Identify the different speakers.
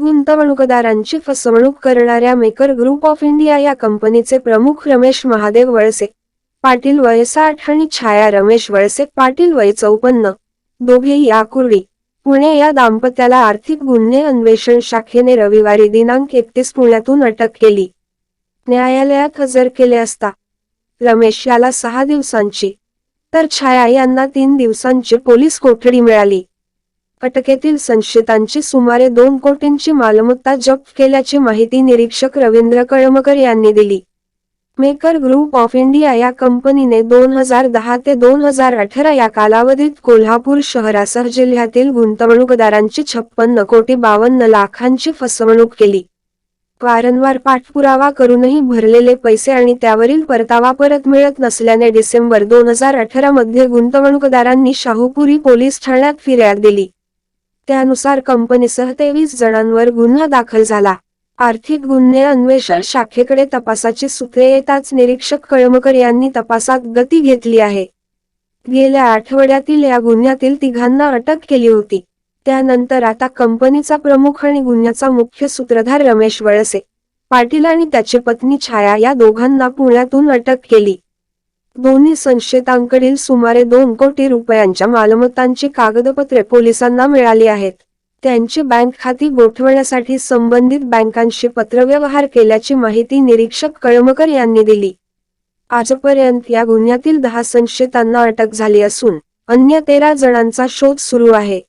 Speaker 1: गुंतवणूकदारांची फसवणूक करणाऱ्या मेकर ग्रुप ऑफ इंडिया या कंपनीचे प्रमुख रमेश महादेव वळसे पाटील वय साठ आणि छाया रमेश वळसे पाटील वय चौपन्न. दोघेही आकुर्डी पुणे या दाम्पत्याला आर्थिक गुन्हे अन्वेषण शाखेने रविवारी दिनांक एकतीस पुण्यातून अटक केली. न्यायालयात हजर केले असता रमेश याला सहा दिवसांची तर छाया यांना तीन दिवसांची पोलीस कोठडी मिळाली. अटकेतील संशयितांची सुमारे दोन कोटींची मालमत्ता जप्त केल्याची माहिती निरीक्षक रवींद्र कळमकर यांनी दिली. मेकर ग्रुप ऑफ इंडिया या कंपनीने दोन हजार दहा ते दोन हजार अठरा या कालावधीत कोल्हापूर शहरासह जिल्ह्यातील गुंतवणूकदारांची छप्पन्न कोटी बावन्न लाखांची फसवणूक केली. वारंवार पाठपुरावा करूनही भरलेले पैसे आणि त्यावरील परतावा परत मिळत नसल्याने डिसेंबर दोन हजार अठरा मध्ये गुंतवणूकदारांनी शाहूपुरी पोलीस ठाण्यात फिर्याद दिली. त्यानुसार कंपनीसह तेवीस जणांवर गुन्हा दाखल झाला. आर्थिक गुन्हे अन्वेषण शाखेकडे तपासाची सूत्रे येताच निरीक्षक कळमकर यांनी तपासात गती घेतली आहे. गेल्या आठवड्यातील या गुन्ह्यातील तिघांना अटक केली होती. त्यानंतर आता कंपनीचा प्रमुख आणि गुन्ह्याचा मुख्य सूत्रधार रमेश वळसे पाटील आणि त्याची पत्नी छाया या दोघांना पुण्यातून अटक केली. दोन्ही संशयितांकडील सुमारे दोन कोटी रुपयांच्या मालमत्तांची कागदपत्रे पोलिसांना मिळाली आहेत. त्यांची बँक खाती गोठवण्यासाठी संबंधित बँकांशी पत्रव्यवहार केल्याची माहिती निरीक्षक कळमकर यांनी दिली. आजपर्यंत या गुन्ह्यातील दहा संशयितांना अटक झाली असून अन्य तेरा जणांचा शोध सुरू आहे.